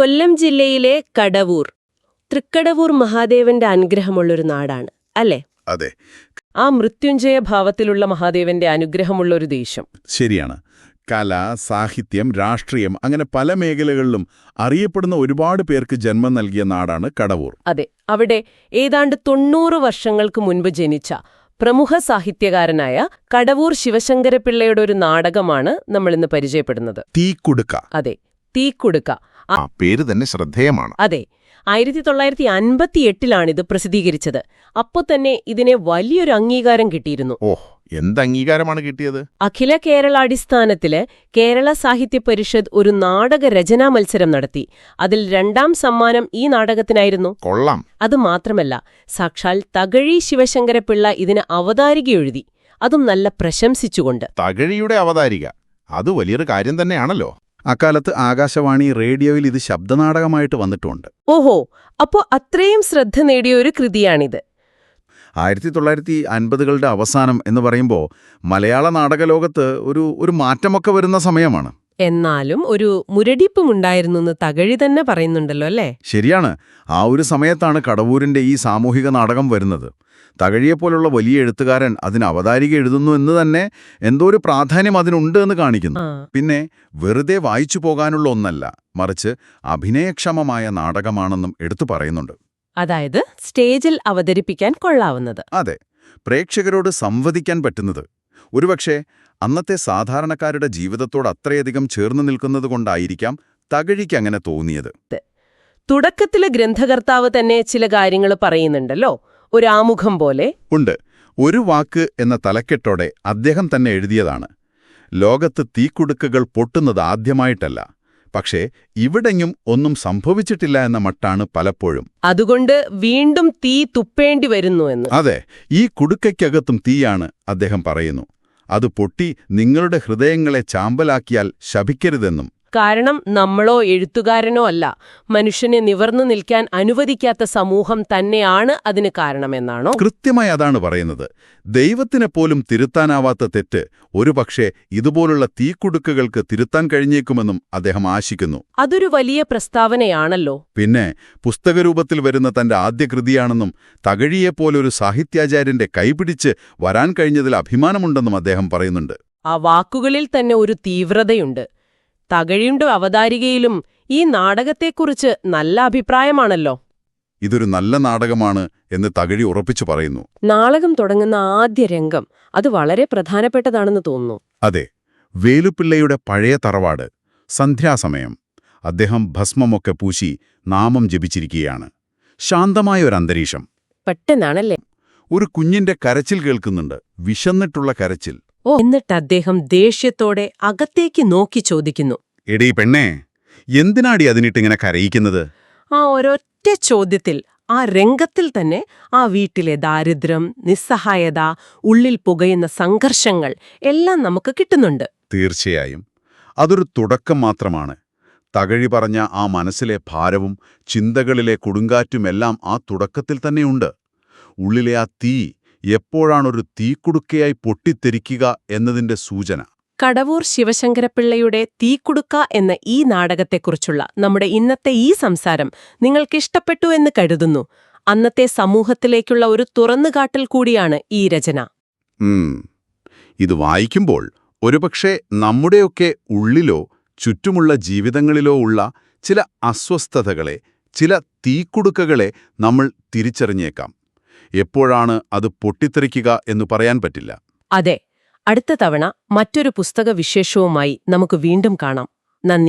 കൊല്ലം ജില്ലയിലെ കടവൂർ. തൃക്കടവൂർ മഹാദേവന്റെ അനുഗ്രഹമുള്ളൊരു നാടാണ് അല്ലേ? അതെ. ആ മൃത്യുഞ്ജയ ഭാവത്തിലുള്ള മഹാദേവന്റെ അനുഗ്രഹമുള്ള ഒരു ദേശം. ശരിയാണ്. കല സാഹിത്യം രാഷ്ട്രീയം അങ്ങനെ പല മേഖലകളിലും അറിയപ്പെടുന്ന ഒരുപാട് പേർക്ക് ജന്മം നൽകിയ നാടാണ് കടവൂർ. അതെ അവിടെ ഏതാണ്ട് തൊണ്ണൂറ് വർഷങ്ങൾക്ക് മുൻപ് ജനിച്ച പ്രമുഖ സാഹിത്യകാരനായ കടവൂർ ശിവശങ്കരപിള്ളയുടെ ഒരു നാടകമാണ് നമ്മളിന്ന് പരിചയപ്പെടുന്നത്. തീക്കുടുക്ക. അതെ തീക്കുടുക്ക. ആ, പേര് തന്നെ ശ്രദ്ധേയമാണ്. അതെ ആയിരത്തി തൊള്ളായിരത്തി അൻപത്തി എട്ടിലാണിത് പ്രസിദ്ധീകരിച്ചത്. അപ്പോൾ തന്നെ ഇതിനെ വലിയൊരു അംഗീകാരം കിട്ടിയിരുന്നു. ഓഹ് എന്ത് അംഗീകാരമാണ് കിട്ടിയത്? അഖില കേരളാടിസ്ഥാനത്തിൽ കേരള സാഹിത്യ പരിഷത്ത് ഒരു നാടക രചനാ മത്സരം നടത്തി. അതിൽ രണ്ടാം സമ്മാനം ഈ നാടകത്തിനായിരുന്നു. കൊള്ളാം. അത് മാത്രമല്ല സാക്ഷാൽ തകഴി ശിവശങ്കരപിള്ള ഇതിന് അവതാരിക എഴുതി. അതും നല്ല പ്രശംസിച്ചുകൊണ്ട്. തകഴിയുടെ അവതാരിക. അത് വലിയൊരു കാര്യം തന്നെയാണല്ലോ. അക്കാലത്ത് ആകാശവാണി റേഡിയോയിൽ ഇത് ശബ്ദനാടകമായിട്ട് വന്നിട്ടുണ്ട്. ഓഹോ അപ്പോ അത്രയും ശ്രദ്ധ നേടിയ ഒരു കൃതിയാണിത്. ആയിരത്തി തൊള്ളായിരത്തി അൻപതുകളുടെ അവസാനം എന്ന് പറയുമ്പോൾ മലയാള നാടകലോകത്ത് ഒരു ഒരു മാറ്റമൊക്കെ വരുന്ന സമയമാണ്. എന്നാലും ഒരു മുരടിപ്പുമുണ്ടായിരുന്നു എന്ന് തകഴി തന്നെ പറയുന്നുണ്ടല്ലോ അല്ലേ? ശരിയാണ്. ആ ഒരു സമയത്താണ് കടവൂരിന്റെ ഈ സാമൂഹിക നാടകം വരുന്നത്. തകഴിയെപ്പോലുള്ള വലിയ എഴുത്തുകാരൻ അതിന് അവതാരിക എഴുതുന്നു എന്ന് തന്നെ എന്തോ ഒരു പ്രാധാന്യം അതിനുണ്ട് എന്ന് കാണിക്കുന്നു. പിന്നെ വെറുതെ വായിച്ചു പോകാനുള്ള ഒന്നല്ല മറിച്ച് അഭിനയക്ഷമമായ നാടകമാണെന്നും എടുത്തു പറയുന്നുണ്ട്. അതായത് സ്റ്റേജിൽ അവതരിപ്പിക്കാൻ കൊള്ളാവുന്നത്. അതെ പ്രേക്ഷകരോട് സംവദിക്കാൻ പറ്റുന്നത്. ഒരുപക്ഷെ അന്നത്തെ സാധാരണക്കാരുടെ ജീവിതത്തോട് അത്രയധികം ചേർന്നു നിൽക്കുന്നതുകൊണ്ടായിരിക്കാം തകഴിക്ക് അങ്ങനെ തോന്നിയത്. തുടക്കത്തിലെ ഗ്രന്ഥകർത്താവ് തന്നെ ചില കാര്യങ്ങൾ പറയുന്നുണ്ടല്ലോ. ഒരു ആമുഖം പോലെ. ഉണ്ട്. ഒരു വാക്ക് എന്ന തലക്കെട്ടോടെ അദ്ദേഹം തന്നെ എഴുതിയതാണ്. ലോകത്ത് തീക്കുടുക്കുകൾ പൊട്ടുന്നത് ആദ്യമായിട്ടല്ല. പക്ഷേ ഇവിടെങ്ങും ഒന്നും സംഭവിച്ചിട്ടില്ല എന്ന മട്ടാണ് പലപ്പോഴും. അതുകൊണ്ട് വീണ്ടും തീ തുപ്പേണ്ടി വരുന്നു എന്ന്. അതെ ഈ കുടുക്കയ്ക്കകത്തും തീയാണ് അദ്ദേഹം പറയുന്നു. അത് പൊട്ടി നിങ്ങളുടെ ഹൃദയങ്ങളെ ചാമ്പലാക്കിയാൽ ശപിക്കരുതെന്നും. കാരണം നമ്മളോ എഴുത്തുകാരനോ അല്ല. മനുഷ്യനെ നിവർന്നു നിൽക്കാൻ അനുവദിക്കാത്ത സമൂഹം തന്നെയാണ് അതിന് കാരണമെന്നാണോ? കൃത്യമായി അതാണ് പറയുന്നത്. ദൈവത്തിനെ പോലും തിരുത്താനാവാത്ത തെറ്റ് ഒരുപക്ഷെ ഇതുപോലുള്ള തീക്കുടുക്കുകൾക്ക് തിരുത്താൻ കഴിഞ്ഞേക്കുമെന്നും അദ്ദേഹം ആശിക്കുന്നു. അതൊരു വലിയ പ്രസ്താവനയാണല്ലോ. പിന്നെ പുസ്തകരൂപത്തിൽ വരുന്ന തന്റെ ആദ്യ കൃതിയാണെന്നും തകഴിയെപ്പോലൊരു സാഹിത്യാചാര്യന്റെ കൈപിടിച്ച് വരാൻ കഴിഞ്ഞതിൽ അഭിമാനമുണ്ടെന്നും അദ്ദേഹം പറയുന്നുണ്ട്. ആ വാക്കുകളിൽ തന്നെ ഒരു തീവ്രതയുണ്ട്. തകഴിയുടെ അവതാരികയിലും ഈ നാടകത്തെക്കുറിച്ച് നല്ല അഭിപ്രായമാണല്ലോ. ഇതൊരു നല്ല നാടകമാണ് എന്ന് തകഴി ഉറപ്പിച്ചു പറയുന്നു. നാടകം തുടങ്ങുന്ന ആദ്യ രംഗം അത് വളരെ പ്രധാനപ്പെട്ടതാണെന്ന് തോന്നുന്നു. അതെ വേലുപിള്ളയുടെ പഴയ തറവാട് സന്ധ്യാസമയം. അദ്ദേഹം ഭസ്മമൊക്കെ പൂശി നാമം ജപിച്ചിരിക്കുകയാണ്. ശാന്തമായ ഒരു അന്തരീക്ഷം. പെട്ടെന്നാണല്ലേ? ഒരു കുഞ്ഞിന്റെ കരച്ചിൽ കേൾക്കുന്നുണ്ട്. വിശന്നിട്ടുള്ള കരച്ചിൽ. ഓ എന്നിട്ട് അദ്ദേഹം ദേഷ്യത്തോടെ അകത്തേക്ക് നോക്കി ചോദിക്കുന്നു. എടീ പെണ്ണേ എന്തിനാടി അതിനിട്ടിങ്ങനെ കരയിക്കുന്നത്? ആ ഒരൊറ്റ ചോദ്യത്തിൽ ആ രംഗത്തിൽ തന്നെ ആ വീട്ടിലെ ദാരിദ്ര്യം നിസ്സഹായത ഉള്ളിൽ പുകയുന്ന സംഘർഷങ്ങൾ എല്ലാം നമുക്ക് കിട്ടുന്നുണ്ട്. തീർച്ചയായും. അതൊരു തുടക്കം മാത്രമാണ്. തകഴി പറഞ്ഞ ആ മനസ്സിലെ ഭാരവും ചിന്തകളിലെ കൊടുങ്കാറ്റുമെല്ലാം ആ തുടക്കത്തിൽ തന്നെയുണ്ട് ഉള്ളിലെ ആ തീ എപ്പോഴാണൊരു തീക്കുടുക്കയായി പൊട്ടിത്തെറിക്കുക എന്നതിന്റെ സൂചന? കടവൂർ ശിവശങ്കരപ്പിള്ളയുടെ തീക്കുടുക്ക എന്ന ഈ നാടകത്തെക്കുറിച്ചുള്ള നമ്മുടെ ഇന്നത്തെ ഈ സംസാരം നിങ്ങൾക്കിഷ്ടപ്പെട്ടു എന്ന് കരുതുന്നു. അന്നത്തെ സമൂഹത്തിലേക്കുള്ള ഒരു തുറന്നുകാട്ടൽ കൂടിയാണ് ഈ രചന. ഇത് വായിക്കുമ്പോൾ ഒരുപക്ഷെ നമ്മുടെയൊക്കെ ഉള്ളിലോ ചുറ്റുമുള്ള ജീവിതങ്ങളിലോ ഉള്ള ചില അസ്വസ്ഥതകളെ ചില തീക്കുടുക്കകളെ നമ്മൾ തിരിച്ചറിഞ്ഞേക്കാം. എപ്പോഴാണ് അത് പൊട്ടിത്തെറിക്കുക എന്ന് പറയാൻ പറ്റില്ല. അതെ അടുത്ത തവണ മറ്റൊരു പുസ്തക വിശേഷവുമായി നമുക്ക് വീണ്ടും കാണാം. നന്ദി.